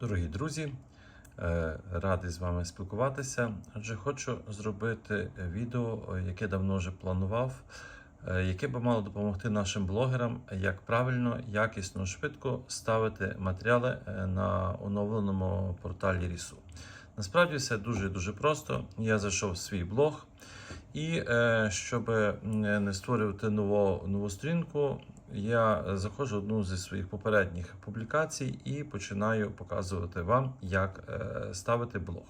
Дорогі друзі, е, радий з вами спілкуватися. Адже хочу зробити відео, яке давно вже планував, е, яке би мало допомогти нашим блогерам, як правильно, якісно, швидко ставити матеріали е, на оновленому порталі Рісу. Насправді все дуже дуже просто. Я зайшов в свій блог, і е, щоб не створювати нову, нову сторінку, я заходжу одну зі своїх попередніх публікацій і починаю показувати вам, як е, ставити блог.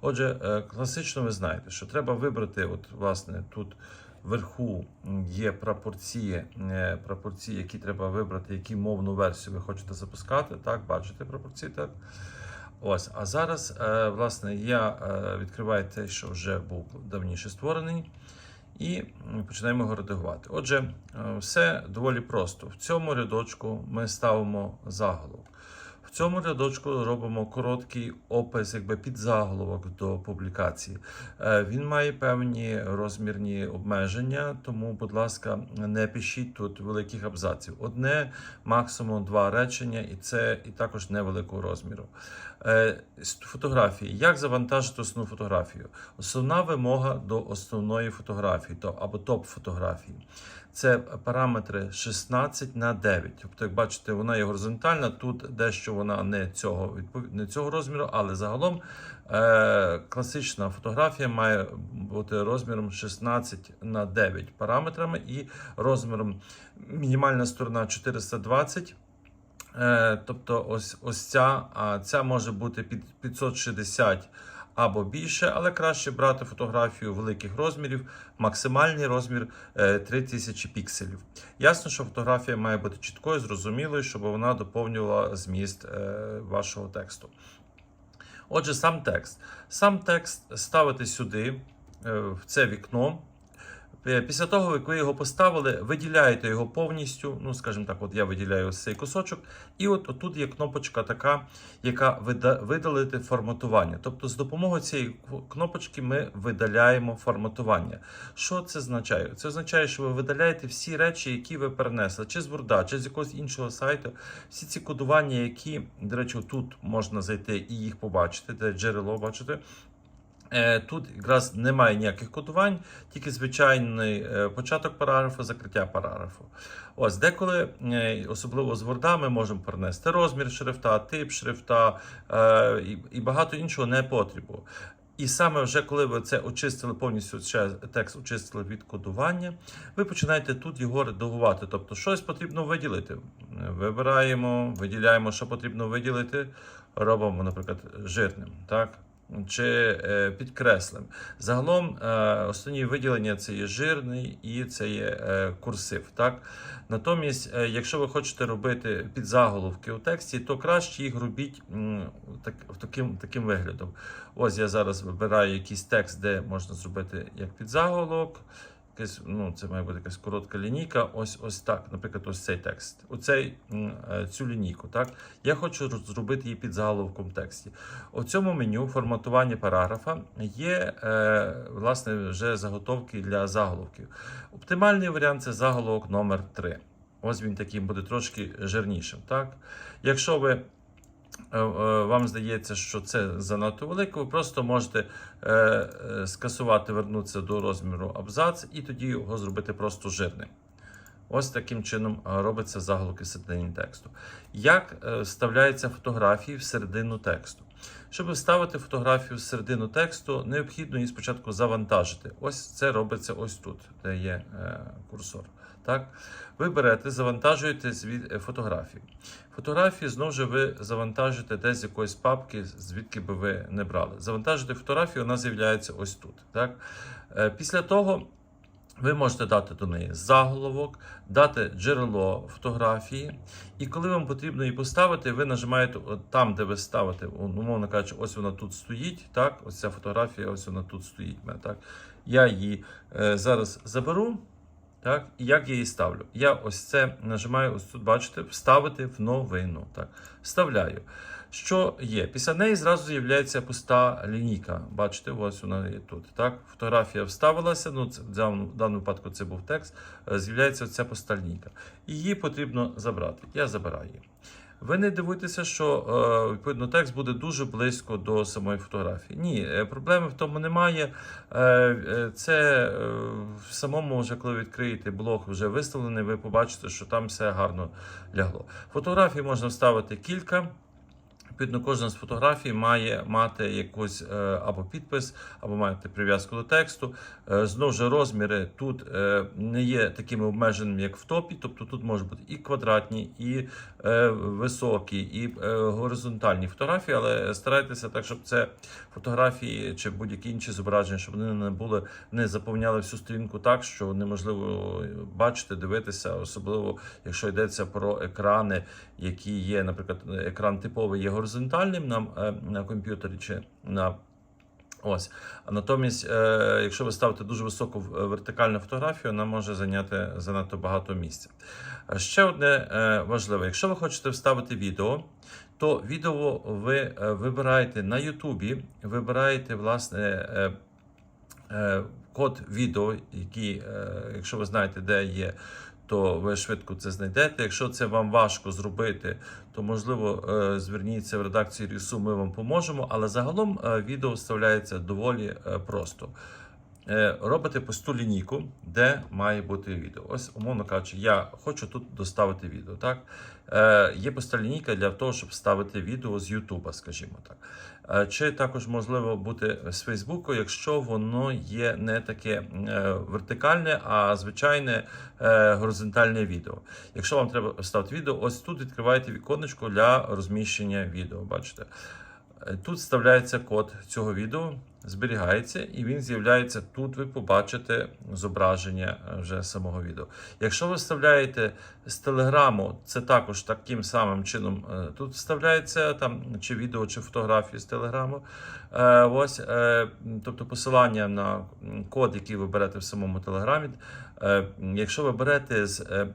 Отже, е, класично ви знаєте, що треба вибрати, от, власне, тут вверху є прапорці, е, прапорці, які треба вибрати, які мовну версію ви хочете запускати. Так, бачите прапорці, так. Ось, а зараз, е, власне, я е, відкриваю те, що вже був давніше створений, і починаємо його редагувати. Отже, е, все доволі просто. В цьому рядочку ми ставимо заголовок. В цьому рядочку робимо короткий опис, якби підзаголовок до публікації. Він має певні розмірні обмеження, тому, будь ласка, не пишіть тут великих абзаців. Одне, максимум два речення, і це і також невеликого розміру. Е, Фотографії. Як завантажити основну фотографію? Основна вимога до основної фотографії, то або топ фотографії. Це параметри 16 на 9. Тобто, як бачите, вона є горизонтальна. Тут дещо вона не цього не цього розміру, але загалом е, класична фотографія має бути розміром 16 на 9 параметрами і розміром мінімальна сторона 420. Е, Тобто, ось ось ця, ця може бути під 560 або більше, але краще брати фотографію великих розмірів, максимальний розмір е, 3000 пікселів. Ясно, що фотографія має бути чіткою, зрозумілою, щоб вона доповнювала зміст е, вашого тексту. Отже, сам текст. Сам текст ставити сюди, е, в це вікно. Е, Після того, як ви його поставили, виділяєте його повністю. Ну, скажімо так, от я виділяю ось цей кусочок, і от тут є кнопочка така, яка вида- видалити форматування. Тобто, з допомогою цієї кнопочки ми видаляємо форматування. Що це означає? Це означає, що ви видаляєте всі речі, які ви перенесли, чи з Word, чи з якогось іншого сайту. Всі ці кодування, які, до речі, тут можна зайти і їх побачити, де джерело бачите. Е, Тут якраз немає ніяких кодувань, тільки звичайний е, початок параграфу, закриття параграфу. Ось деколи, е, особливо з Word, ми можемо перенести розмір шрифта, тип шрифта і багато іншого не потрібно. І саме вже коли ви це очистили повністю ще текст очистили від кодування, ви починаєте тут його редагувати. Тобто щось потрібно виділити. Вибираємо, виділяємо, що потрібно виділити. Робимо, наприклад, жирним. Так? Чи е, підкреслим. Загалом е, основні виділення це є жирний і це є е, курсив. Так? Натомість, якщо ви хочете робити підзаголовки у тексті, то краще їх робіть так, таким, таким виглядом. Ось я зараз вибираю якийсь текст, де можна зробити як підзаголовок. Якась, ну, це має бути якась коротка лінійка. Ось ось так. Наприклад, ось цей текст. Оцей, е, цю лінійку. Так? Я хочу зробити її під заголовком тексті. У цьому меню форматування параграфа є е, власне вже заготовки для заголовків. Оптимальний варіант це заголовок номер 3 Ось він такий буде трошки жирнішим. Так? Якщо ви вам здається, що це занадто велике, ви просто можете е, е, скасувати, вернутися до розміру абзац і тоді його зробити просто жирним. Ось таким чином е, робиться заголовки середині тексту. Як е, вставляються фотографії в середину тексту? Щоб вставити фотографію в середину тексту, необхідно її спочатку завантажити. Ось це робиться ось тут, де є е, курсор. Так? Ви берете, завантажуєте звід... е, фотографії. Фотографії знову ж ви завантажуєте десь з якоїсь папки, звідки би ви не брали. Завантажуєте фотографію, вона з'являється ось тут. Так? Е, Після того ви можете дати до неї заголовок, дати джерело фотографії, і коли вам потрібно її поставити, ви нажимаєте там, де ви ставите, умовно кажучи, ось вона тут стоїть. Так, ось ця фотографія, ось вона тут стоїть. Так, я її е, зараз заберу. Так, і як я її ставлю? Я ось це нажимаю, ось тут, бачите, вставити в новину. Так, вставляю. Що є? Після неї зразу з'являється пуста лінійка. Бачите, ось вона є тут. Так? Фотографія вставилася, ну це, в даному- випадку це був текст. е, З'являється ця пуста лінійка. Її потрібно забрати. Я забираю її. Ви не дивуйтеся, що е, відповідно текст буде дуже близько до самої фотографії. Ні, е, проблеми в тому немає. Е, Це в самому, вже коли відкриєте блог, вже виставлений, ви побачите, що там все гарно лягло. Фотографій можна вставити кілька. Відповідно, кожна з фотографій має мати якусь е, або підпис, або мати прив'язку до тексту. Е, Знову ж розміри тут е, не є такими обмеженими, як в топі. Тобто тут можуть бути і квадратні, і високі, і горизонтальні фотографії, але старайтеся так, щоб це фотографії чи будь-які інші зображення, щоб вони не були, не заповняли всю сторінку так, що неможливо бачити, дивитися, особливо якщо йдеться про екрани, які є, наприклад, екран типовий є горизонтальним на, е, на комп'ютері чи на Ось. Натомість, е, якщо ви ставите дуже високу вертикальну фотографію, вона може зайняти занадто багато місця. Е, Ще одне е, важливе: якщо ви хочете вставити відео, то відео ви е, вибираєте на Ютубі, вибираєте власне. е, е, Код відео, який, е, якщо ви знаєте, де є, то ви швидко це знайдете. Якщо це вам важко зробити, то можливо е, зверніться в редакцію Рісу, ми вам поможемо. Але загалом е, відео вставляється доволі е, просто. Е, Робите пусту лінійку, де має бути відео. Ось, умовно кажучи, я хочу тут доставити відео. Так? Е, Є пуста лінійка для того, щоб ставити відео з Ютуба, скажімо так. Е, Чи також можливо бути з Фейсбуку, якщо воно є не таке е, вертикальне, а звичайне е, горизонтальне відео. Якщо вам треба вставити відео, ось тут відкриваєте віконечко для розміщення відео. Бачите. Е, Тут вставляється код цього відео, зберігається, і він з'являється тут. Ви побачите зображення е, вже самого відео. Якщо ви вставляєте з телеграму, це також таким самим чином е, тут вставляється там чи відео, чи фотографії з телеграму. Ось, тобто посилання на код, який ви берете в самому телеграмі. Якщо ви берете з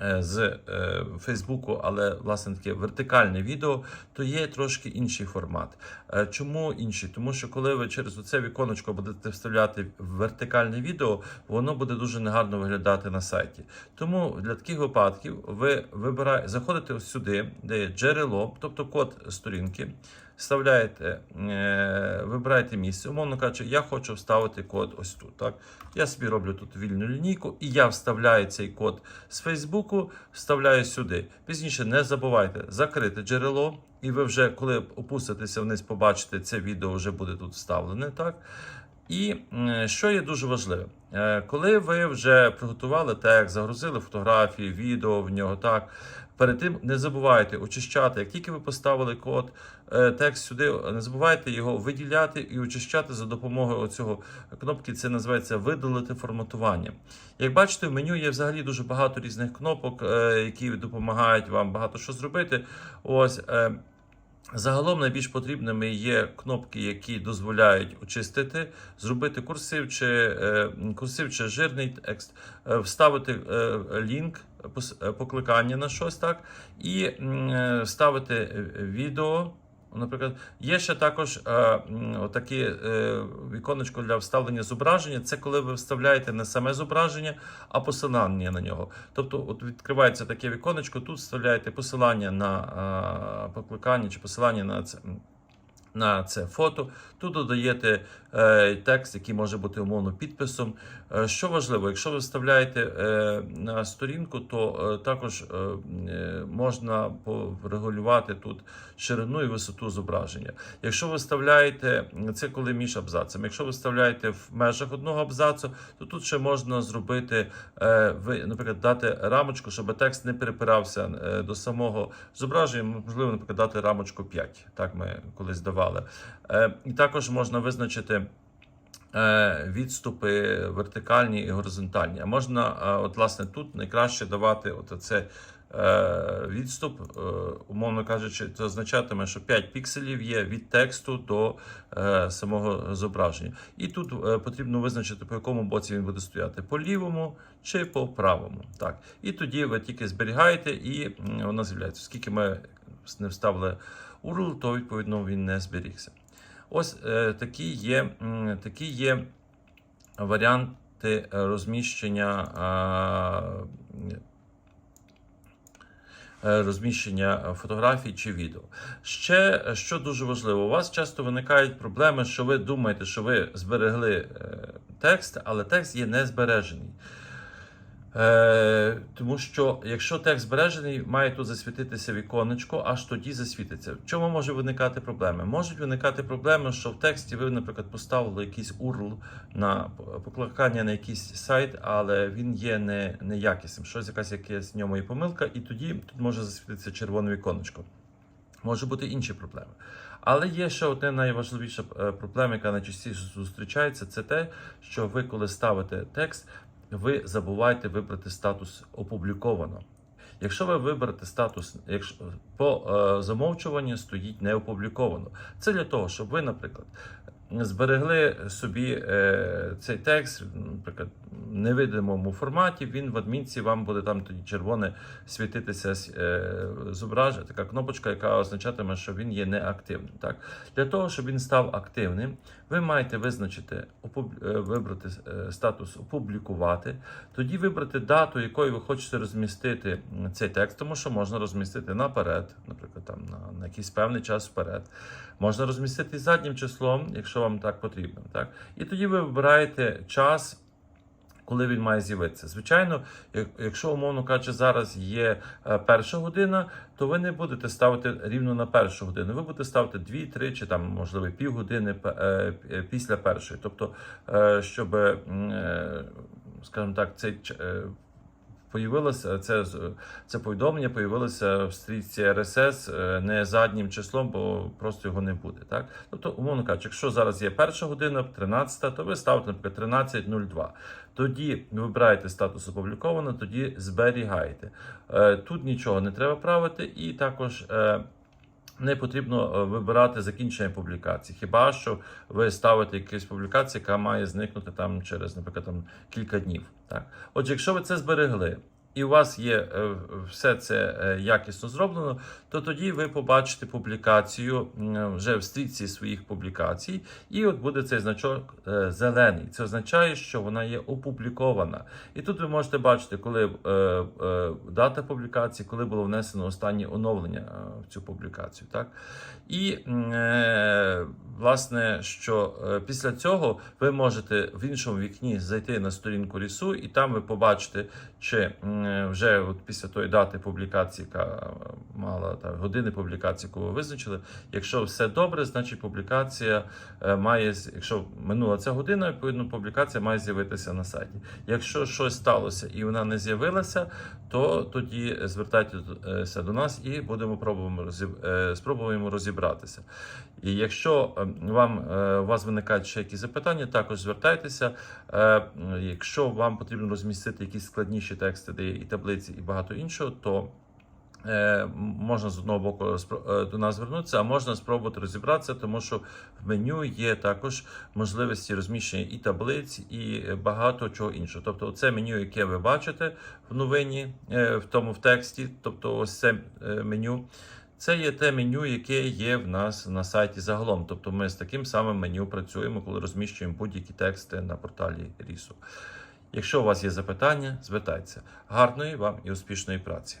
з е, Фейсбуку, але власне таке вертикальне відео, то є трошки інший формат. Е, Чому інший? Тому що коли ви через оце віконечко будете вставляти вертикальне відео, воно буде дуже негарно виглядати на сайті. Тому для таких випадків ви вибираєте, заходите сюди, де є джерело, тобто код сторінки. Вставляєте, е, вибираєте місце, умовно кажучи, я хочу вставити код ось тут. Так? Я собі роблю тут вільну лінійку, і я вставляю цей код з Фейсбуку, вставляю сюди. Пізніше не забувайте закрити джерело, і ви вже, коли опуститеся вниз, побачите, це відео вже буде тут вставлене. Так? І що є дуже важливе, коли ви вже приготували текст, загрузили фотографії, відео в нього, так перед тим не забувайте очищати. Як тільки ви поставили код, е, текст сюди, не забувайте його виділяти і очищати за допомогою цього кнопки. Це називається видалити форматування. Як бачите, в меню є взагалі дуже багато різних кнопок, е, які допомагають вам багато що зробити. Ось. Загалом найбільш потрібними є кнопки, які дозволяють очистити, зробити курсив чи е, курсив чи жирний текст, е, вставити е, лінк, покликання на щось так, і вставити відео. Наприклад, є ще також е, таке е, віконечко для вставлення зображення. Це коли ви вставляєте не саме зображення, а посилання на нього. Тобто, от відкривається таке віконечко, тут вставляєте посилання на е, покликання чи посилання на це. На це фото, тут додаєте текст, який може бути умовно підписом. Е, що важливо, якщо ви вставляєте е, на сторінку, то е, також е, е, можна порегулювати тут ширину і висоту зображення. Якщо ви вставляєте це коли між абзацами, якщо ви вставляєте в межах одного абзацу, то тут ще можна зробити, е, наприклад, дати рамочку, щоб текст не перепирався е, до самого зображення. Можливо, наприклад, дати рамочку 5. Так ми колись давали. Е, І також можна визначити. Е, Відступи вертикальні і горизонтальні. А можна, е, от власне, тут найкраще давати от е, відступ, умовно кажучи, це означатиме, що 5 пікселів є від тексту до самого зображення. І тут потрібно визначити, по якому боці він буде стояти: по лівому чи по правому. Так. І тоді ви тільки зберігаєте, і м, воно з'являється. Оскільки ми не вставили URL, то відповідно він не зберігся. Ось е, такі є, такі є варіанти розміщення. е, розміщення фотографій чи відео. Ще що дуже важливо, у вас часто виникають проблеми, що ви думаєте, що ви зберегли е, текст, але текст є не збережений. Е, тому що якщо текст збережений, має тут засвітитися віконечко, аж тоді засвітиться. В чому може виникати проблеми? Можуть виникати проблеми, що в тексті ви, наприклад, поставили якийсь URL на покликання на якийсь сайт, але він є не, неякісним. Щось якась якась в ньому є помилка, і тоді тут може засвітитися червоне віконечко. Може бути інші проблеми. Але є ще одна найважливіша е, проблема, яка найчастіше зустрічається, це те, що ви, коли ставите текст, ви забуваєте вибрати статус опубліковано. Якщо ви виберете статус, якщо по е, замовчуванню стоїть не опубліковано, це для того, щоб ви, наприклад, зберегли собі е, цей текст, наприклад, в невидимому форматі, він в адмінці вам буде там тоді червоне світитися е, зображення, така кнопочка, яка означатиме, що він є неактивним. Так? Для того, щоб він став активним, ви маєте визначити, е, вибрати статус опублікувати, тоді вибрати дату, якою ви хочете розмістити цей текст, тому що можна розмістити наперед, наприклад, там на, на якийсь певний час вперед. Можна розмістити заднім числом, якщо вам так потрібно. Так? І тоді ви вибираєте час. Коли він має з'явитися, звичайно, якщо умовно кажучи, зараз є е, перша година, то ви не будете ставити рівно на першу годину. Ви будете ставити 2, 3 чи там можливо півгодини е, е, після першої. Тобто, щоб, скажімо так, цей Появилося це, це повідомлення появилося в стрічці RSS е, не заднім числом, бо просто його не буде. Так? Тобто, умовно кажучи, якщо зараз є перша година, 13, то ви ставите, наприклад, 13.02. Тоді вибираєте статус опубліковано, тоді зберігаєте. Е, Тут нічого не треба правити, і також. Не потрібно е, вибирати закінчення публікації. Хіба що ви ставите якусь публікацію, яка має зникнути там через, наприклад, там кілька днів. Так, отже, якщо ви це зберегли. І у вас є е, все це е, якісно зроблено, то тоді ви побачите публікацію вже в стрічці своїх публікацій, і от буде цей значок е, зелений. Це означає, що вона є опублікована. І тут ви можете бачити, коли дата публікації, коли було внесено останнє оновлення в цю публікацію. Так? І власне, що після цього ви можете в іншому вікні зайти на сторінку лісу, і там ви побачите, чи вже от після тої дати публікації, яка е, мала та, години публікації, яку ви визначили. Якщо все добре, значить публікація е, має, якщо минула ця година, відповідно публікація має з'явитися на сайті. Якщо щось сталося і вона не з'явилася, то тоді звертайтеся до нас і будемо пробуємо е, спробуємо розібратися. І якщо е, вам е, у вас виникають ще якісь запитання, також звертайтеся. Е, Якщо вам потрібно розмістити якісь складніші тексти, де і таблиці, і багато іншого, то Е, можна з одного боку е, до нас звернутися, а можна спробувати розібратися, тому що в меню є також можливості розміщення і таблиць, і багато чого іншого. Тобто, це меню, яке ви бачите в новині, е, в тому в тексті, тобто ось це е, меню. Це є те меню, яке є в нас на сайті загалом. Тобто ми з таким самим меню працюємо, коли розміщуємо будь-які тексти на порталі Рісу. Якщо у вас є запитання, звертайтеся. Гарної вам і успішної праці!